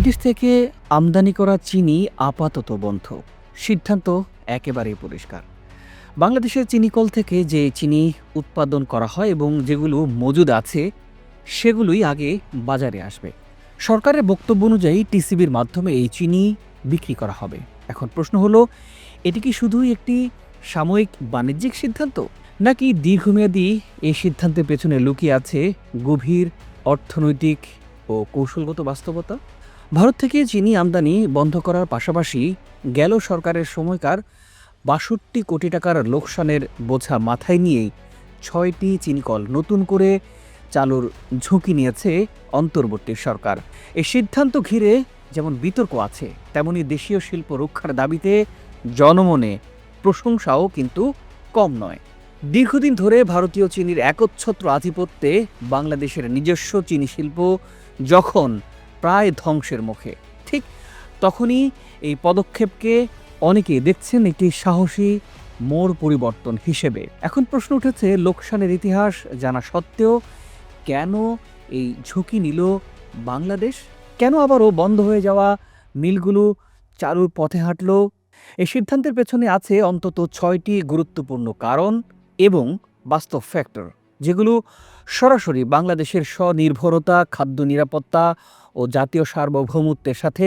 বিদেশ থেকে আমদানি করা চিনি আপাতত বন্ধ। সিদ্ধান্ত একেবারেই পরিষ্কার। বাংলাদেশের চিনিকল থেকে যে চিনি উৎপাদন করা হয় এবং যেগুলো মজুদ আছে, সেগুলোই আগে বাজারে আসবে। সরকারের বক্তব্য অনুযায়ী টিসিবির মাধ্যমে এই চিনি বিক্রি করা হবে। এখন প্রশ্ন হলো, এটি কি শুধুই একটি সাময়িক বাণিজ্যিক সিদ্ধান্ত, নাকি দীর্ঘমেয়াদী এই সিদ্ধান্তের পেছনে লুকিয়ে আছে গভীর অর্থনৈতিক ও কৌশলগত বাস্তবতা? ভারত থেকে চিনি আমদানি বন্ধ করার পাশাপাশি গেল সরকারের সময়কার বাষট্টি কোটি টাকার লোকসানের বোঝা মাথায় নিয়েই ছয়টি চিনিকল নতুন করে চালুর ঝুঁকি নিয়েছে অন্তর্বর্তী সরকার। এই সিদ্ধান্ত ঘিরে যেমন বিতর্ক আছে, তেমনি দেশীয় শিল্প রক্ষার দাবিতে জনমনে প্রশংসাও কিন্তু কম নয়। দীর্ঘদিন ধরে ভারতীয় চিনির একচ্ছত্র আধিপত্যে বাংলাদেশের নিজস্ব চিনি শিল্প যখন প্রায় ধ্বংসের মুখে। ঠিক তখনই এই পদক্ষেপকে অনেকেই দেখছেন একটি সাহসী মোড় পরিবর্তন হিসেবে। এখন প্রশ্ন উঠেছে, লোকসানের ইতিহাস জানা সত্ত্বেও কেন এই ঝুঁকি নিল বাংলাদেশ? কেন আবারও বন্ধ হয়ে যাওয়া মিলগুলো চালুর পথে হাঁটল? এই সিদ্ধান্তের পেছনে আছে অন্তত ছয়টি গুরুত্বপূর্ণ কারণ এবং বাস্তব ফ্যাক্টর যেগুলো সরাসরি বাংলাদেশের স্বনির্ভরতা, খাদ্য নিরাপত্তা ও জাতীয় সার্বভৌমত্বের সাথে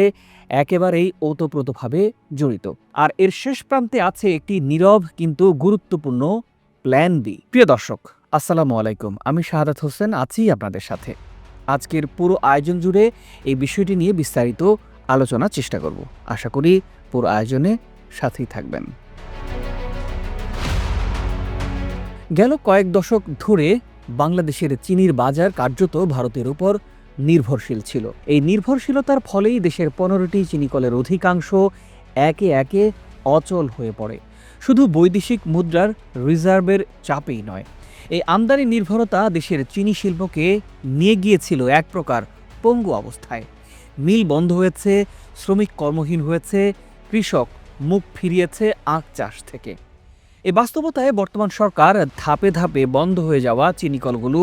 একেবারেই ওতপ্রোতভাবে জড়িত। আর এর শেষ প্রান্তে আছে একটি নীরব কিন্তু গুরুত্বপূর্ণ প্ল্যান বি প্রিয় দর্শক, আসসালামু আলাইকুম। আমি শাহাদাত হোসেন, আছি আপনাদের সাথে। আজকের পুরো আয়োজন জুড়ে এই বিষয়টি নিয়ে বিস্তারিত আলোচনার চেষ্টা করব। আশা করি পুরো আয়োজনে সাথেই থাকবেন। গেল কয়েক দশক ধরে বাংলাদেশের চিনির বাজার কার্যত ভারতের উপর নির্ভরশীল ছিল। এই নির্ভরশীলতার ফলেই দেশের পনেরোটি চিনিকলের অধিকাংশ একে একে অচল হয়ে পড়ে। শুধু বৈদেশিক মুদ্রার রিজার্ভের চাপেই নয়, এই আমদানি নির্ভরতা দেশের চিনি শিল্পকে নিয়ে গিয়েছিল এক প্রকার পঙ্গু অবস্থায়। মিল বন্ধ হয়েছে, শ্রমিক কর্মহীন হয়েছে, কৃষক মুখ ফিরিয়েছে আখ চাষ থেকে। এই বাস্তবতায় বর্তমান সরকার ধাপে ধাপে বন্ধ হয়ে যাওয়া চিনিকলগুলো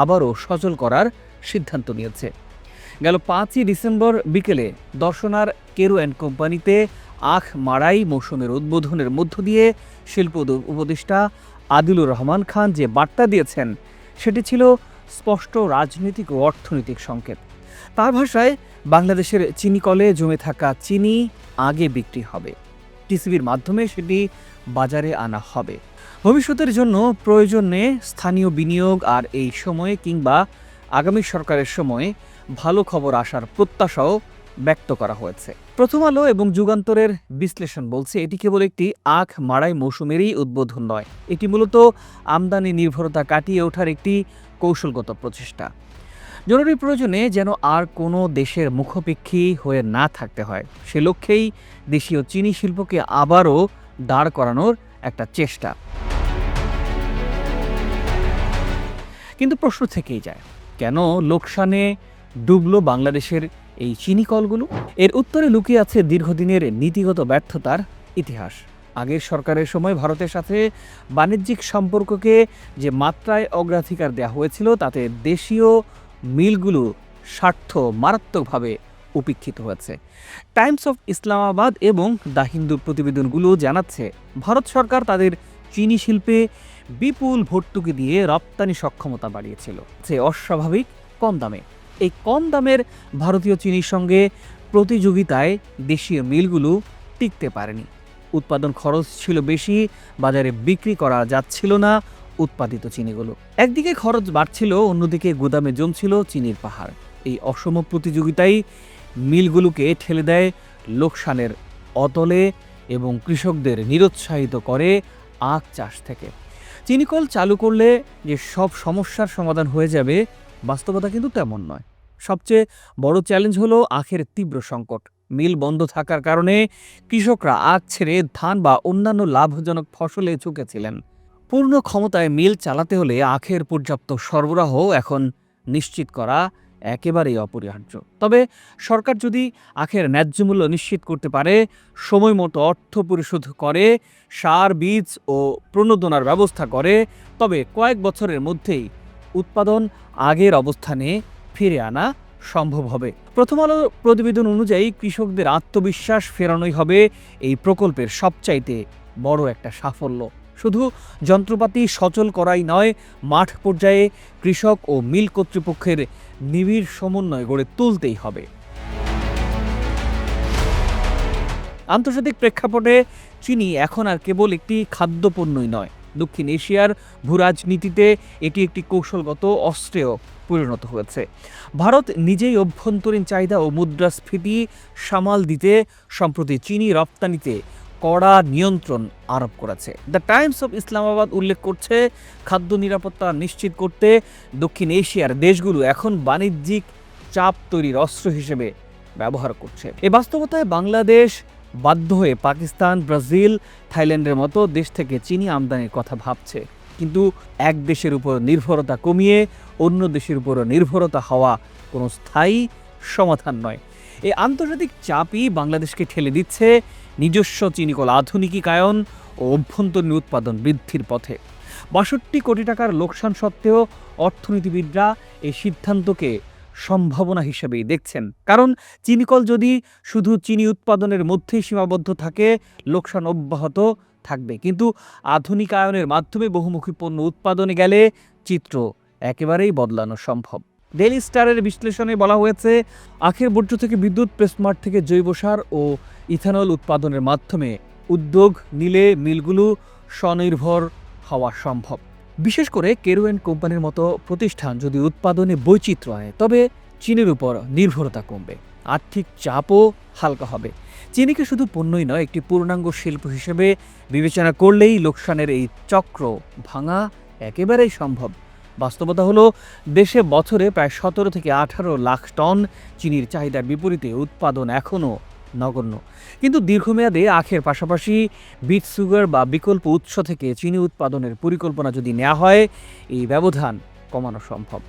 আবারও সচল করার সিদ্ধান্ত নিয়েছে। গেল পাঁচই ডিসেম্বর বিকেলে দর্শনার কেরু অ্যান্ড কোম্পানিতে আখ মাড়াই মৌসুমের উদ্বোধনের মধ্য দিয়ে শিল্প উপদেষ্টা আদিলুর রহমান খান যে বার্তা দিয়েছেন, সেটি ছিল স্পষ্ট রাজনৈতিক ও অর্থনৈতিক সংকেত। তার ভাষায়, বাংলাদেশের চিনিকলে জমে থাকা চিনি আগে বিক্রি হবে। টিসিবির মাধ্যমে সেটি বাজারে আনা হবে। ভবিষ্যতের জন্য প্রয়োজনে স্থানীয় বিনিয়োগ আর এই সময়ে কিংবা আগামী সরকারের সময়ে ভালো খবর আসার প্রত্যাশাও ব্যক্ত করা হয়েছে। প্রথম আলো এবং যুগান্তরের বিশ্লেষণ বলছে, এটি কেবল একটি আখ মাড়াই মৌসুমেরই উদ্বোধন নয়, এটি মূলত আমদানি নির্ভরতা কাটিয়ে ওঠার একটি কৌশলগত প্রচেষ্টা। জরুরি প্রয়োজনে যেন আর কোনো দেশের মুখোপেক্ষী হয়ে না থাকতে হয়। সে লক্ষ্যেই দেশীয় চিনি শিল্পকে আবারও দাঁড় করানোর একটা চেষ্টা। কিন্তু প্রশ্ন থেকেই যায়, কেন লোকসানে ডুবলো বাংলাদেশের এই চিনি কলগুলো? এর উত্তরে লুকিয়ে আছে দীর্ঘদিনের নীতিগত ব্যর্থতার ইতিহাস। আগের সরকারের সময় ভারতের সাথে বাণিজ্যিক সম্পর্ককে যে মাত্রায় অগ্রাধিকার দেওয়া হয়েছিল, তাতে দেশীয় মিলগুলো স্বার্থ মারাত্মকভাবে উপেক্ষিত হয়েছে। টাইমস অফ ইসলামাবাদ এবং দ্য হিন্দু প্রতিবেদনগুলো জানাচ্ছে, ভারত সরকার তাদের চিনি শিল্পে বিপুল ভর্তুকি দিয়ে রপ্তানি সক্ষমতা বাড়িয়েছিল, যে অস্বাভাবিক কম দামে। এই কম দামের ভারতীয় চিনির সঙ্গে প্রতিযোগিতায় দেশীয় মিলগুলো টিকতে পারেনি। উৎপাদন খরচ ছিল বেশি, বাজারে বিক্রি করা যাচ্ছিল না উৎপাদিত চিনিগুলো। একদিকে খরচ বাড়ছিল, অন্যদিকে গুদামে জমছিল চিনির পাহাড়। এই অসম প্রতিযোগিতাই মিলগুলোকে ঠেলে দেয় লোকসানের অতলে এবং কৃষকদের নিরুৎসাহিত করে আখ চাষ থেকে। চিনিকল চালু করলে যে সব সমস্যার সমাধান হয়ে যাবে, বাস্তবতা কিন্তু তেমন নয়। সবচেয়ে বড় চ্যালেঞ্জ হলো আখের তীব্র সংকট। মিল বন্ধ থাকার কারণে কৃষকরা আখ ছেড়ে ধান বা অন্যান্য লাভজনক ফসলে ঝুঁকেছিলেন। পূর্ণ ক্ষমতায় মিল চালাতে হলে আখের পর্যাপ্ত সরবরাহ এখন নিশ্চিত করা একেবারেই অপরিহার্য। তবে সরকার যদি আখের ন্যায্য মূল্য নিশ্চিত করতে পারে, সময় মতো অর্থ পরিশোধ করে, সার, বীজ ও প্রণোদনার ব্যবস্থা করে, তবে কয়েক বছরের মধ্যেই উৎপাদন আগের অবস্থানে ফিরে আনা সম্ভব হবে। প্রথম আলো প্রতিবেদন অনুযায়ী কৃষকদের আত্মবিশ্বাস ফেরানোই হবে এই প্রকল্পের সবচাইতে বড় একটা সাফল্য। শুধু যন্ত্রপাতি সচল করাই নয়, মাঠ পর্যায়ে কৃষক ও মিল কর্তৃপক্ষের নিবিড় সমন্বয় গড়ে তুলতেই হবে। আন্তর্জাতিক প্রেক্ষাপটে চিনি এখন আর কেবল একটি খাদ্যপণ্যই নয়। দক্ষিণ এশিয়ার ভূরাজনীতিতে এটি একটি কৌশলগত অস্ত্রেও পরিণত হয়েছে। ভারত নিজেই অভ্যন্তরীণ চাহিদা ও মুদ্রাস্ফীতি সামাল দিতে, সম্প্রতি চিনি রপ্তানিতে কড়া নিয়ন্ত্রণ আরোপ করেছে। দ্য টাইমস অফ ইসলামাবাদ উল্লেখ করছে, খাদ্য নিরাপত্তা নিশ্চিত করতে দক্ষিণ এশিয়ার দেশগুলো এখন বাণিজ্যিক চাপ তৈরির অস্ত্র হিসেবে ব্যবহার করছে। এ বাস্তবতায় বাংলাদেশ বাধ্য হয়ে পাকিস্তান, ব্রাজিল, থাইল্যান্ডের মতো দেশ থেকে চিনি আমদানির কথা ভাবছে। কিন্তু এক দেশের উপর নির্ভরতা কমিয়ে অন্য দেশের উপর নির্ভরতা হওয়া কোনো স্থায়ী সমাধান নয়। এই আন্তর্জাতিক চাপই বাংলাদেশকে ঠেলে দিচ্ছে নিজস্ব চিনিকল আধুনিকীকায়ন ও অভ্যন্তরীণ উৎপাদন বৃদ্ধির পথে। বাষট্টি কোটি টাকার লোকসান সত্ত্বেও অর্থনীতিবিদরা এই সিদ্ধান্তকে সম্ভাবনা হিসেবেই দেখছেন। কারণ চিনিকল যদি শুধু চিনি উৎপাদনের মধ্যেই সীমাবদ্ধ থাকে, লোকসান অব্যাহত থাকবে। কিন্তু আধুনিকায়নের মাধ্যমে বহুমুখী পণ্য উৎপাদনে গেলে চিত্র একেবারেই বদলানো সম্ভব। ডেইলি স্টারের বিশ্লেষণে বলা হয়েছে, আখের বর্জ্য থেকে বিদ্যুৎ প্রেসমার্ট থেকে জৈব সার ও ইথানল উৎপাদনের মাধ্যমে উদ্যোগ নিলে মিলগুলো স্বনির্ভর হওয়া সম্ভব। বিশেষ করে কেরোয়েন কোম্পানির মতো প্রতিষ্ঠান যদি উৎপাদনে বৈচিত্র্য আনে, তবে চীনের উপর নির্ভরতা কমবে, আর্থিক চাপও হালকা হবে। চিনিকে শুধু পণ্যই নয়, একটি পূর্ণাঙ্গ শিল্প হিসেবে বিবেচনা করলেই লোকসানের এই চক্র ভাঙা একেবারেই সম্ভব। বাস্তবতা হলো, দেশে বছরে প্রায় সতেরো থেকে আঠারো লাখ টন চিনির চাহিদার বিপরীতে উৎপাদন এখনও নগণ্য। কিন্তু দীর্ঘমেয়াদে আখের পাশাপাশি বিট সুগার বা বিকল্প উৎস থেকে চিনি উৎপাদনের পরিকল্পনা যদি নেওয়া হয়, এই ব্যবধান কমানো সম্ভব।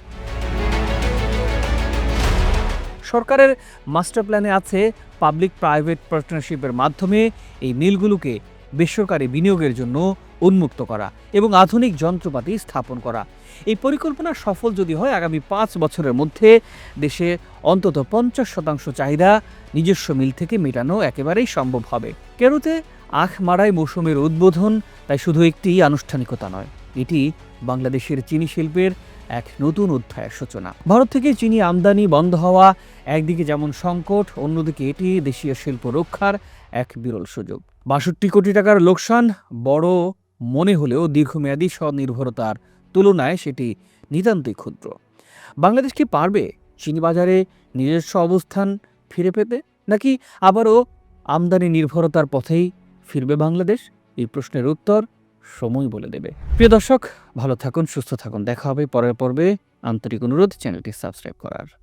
সরকারের মাস্টার প্ল্যানে আছে পাবলিক প্রাইভেট পার্টনারশিপের মাধ্যমে এই মিলগুলোকে বেসরকারি বিনিয়োগের জন্য উন্মুক্ত করা এবং আধুনিক যন্ত্রপাতি স্থাপন করা। এই পরিকল্পনা সফল যদি হয়, আগামী পাঁচ বছরের মধ্যে দেশে অন্তত পঞ্চাশ শতাংশ চাহিদা নিজস্ব মিল থেকে মেটানো একেবারেই সম্ভব হবে। কেরুতে আখ মারাই মৌসুমের উদ্বোধন, তাই শুধু একটি আনুষ্ঠানিকতা নয়, এটি বাংলাদেশের চিনি শিল্পের এক নতুন অধ্যায়ের সূচনা। ভারত থেকে চিনি আমদানি বন্ধ হওয়া, একদিকে যেমন সংকট, অন্যদিকে এটি দেশীয় শিল্প রক্ষার এক বিরল সুযোগ। বাষট্টি কোটি টাকার লোকসান বড় মনে হলেও দীর্ঘমেয়াদী স্বনির্ভরতার তুলনায় সেটি নিতান্তই ক্ষুদ্র। বাংলাদেশ কি পারবে চিনি বাজারে নিজস্ব অবস্থান ফিরে পেতে, নাকি আবারও আমদানি নির্ভরতার পথেই ফিরবে বাংলাদেশ? এই প্রশ্নের উত্তর সময় বলে দেবে। প্রিয় দর্শক, ভালো থাকুন, সুস্থ থাকুন। দেখা হবে পরের পর্বে। আন্তরিক অনুরোধ, চ্যানেলটি সাবস্ক্রাইব করার।